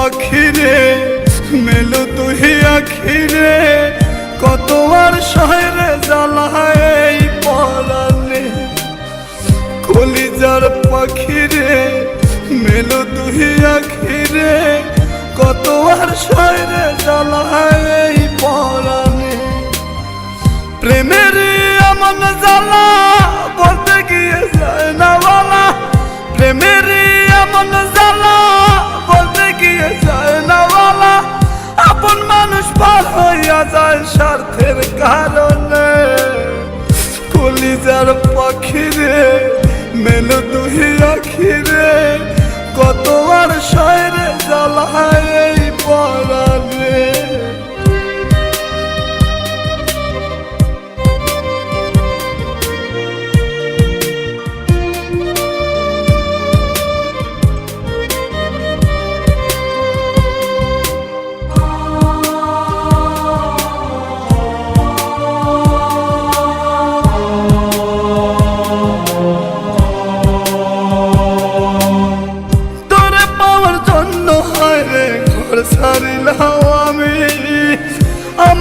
পাখিরে মেলো তুই আখিরে, কত আর শহরে জ্বালায় পালালে পরানে কলিজার পাখিরে, মেলো তুই আখিরে, কত আর শহরে জ্বালায় পালালে প্রেমের আমন জ্বালা বলতে গিয়ে যায় না বলা। প্রেমের আখিরে কত আর শহরে জ্বালায় এই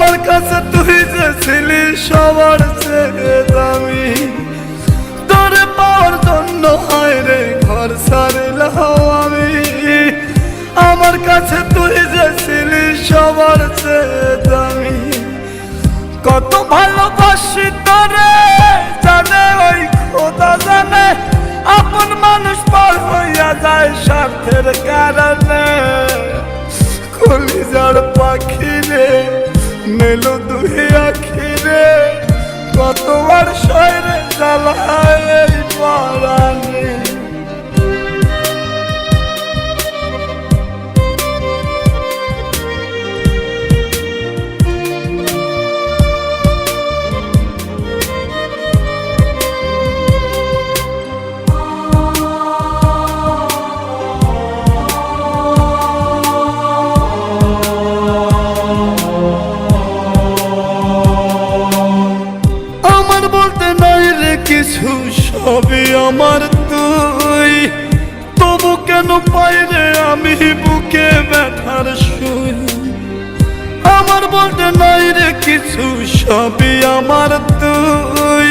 আমার কাছে তুই যে ছিলি সবার চেয়ে দামি। তোরে পাওয়ার জন্য হয় রে, ঘর সারিলাম আমি। আমার কাছে তুই যে ছিলি সবার চেয়ে দামি। কত ভালোবাসি তোরে, জানে ওই খোদা জানে। আপন মানুষ পার হইয়া যায় স্বার্থের কারণে। কলিজার পাখি রে মেলো দুহে আখিরে কতবার শহরে জ্বালায় পরাণে। কিছু সবই আমার তুই। তবু কেন পাই রে আমি বুকে ব্যথার শুই আমার বলতে নাই রে কিছু সবই আমার তুই।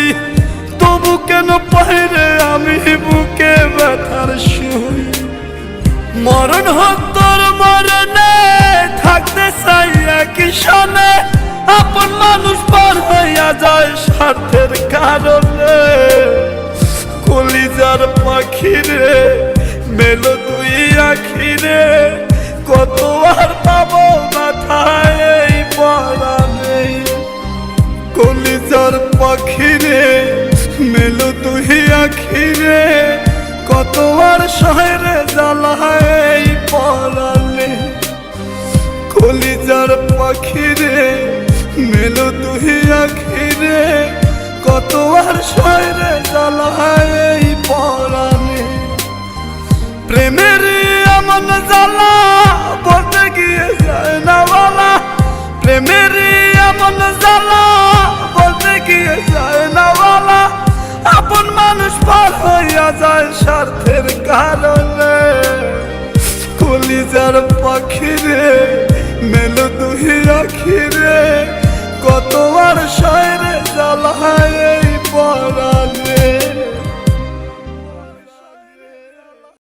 তবু কেন পাই রে আমি বুকে ব্যথার শুই মরণ হোক তোর মরণে, থাকতে চাই একই সনে আপন মানুষ পার হইয়া যায় স্বার্থের কারণে। কলিজার পাখিরে, মেলো দুই আখিরে। কত আর পাবো মাথায় এই পরানে কলিজার পাখিরে, মেলো দুই আখিরে। কত আর শহরে জ্বালায় এই পরানে কলিজার পাখিরে মেলো দুই আখিরে কত আর শহরে জ্বালায় এই পরানে প্রেমের এমন জ্বালা বলতে গিয়ে যায় না বলা। প্রেমের এমন জ্বালা বলতে গিয়ে যায় না আপন মানুষ পার হইয়া যায় স্বার্থের কারণে। কলিজার পাখিরে, মেলো দুহি আখিরে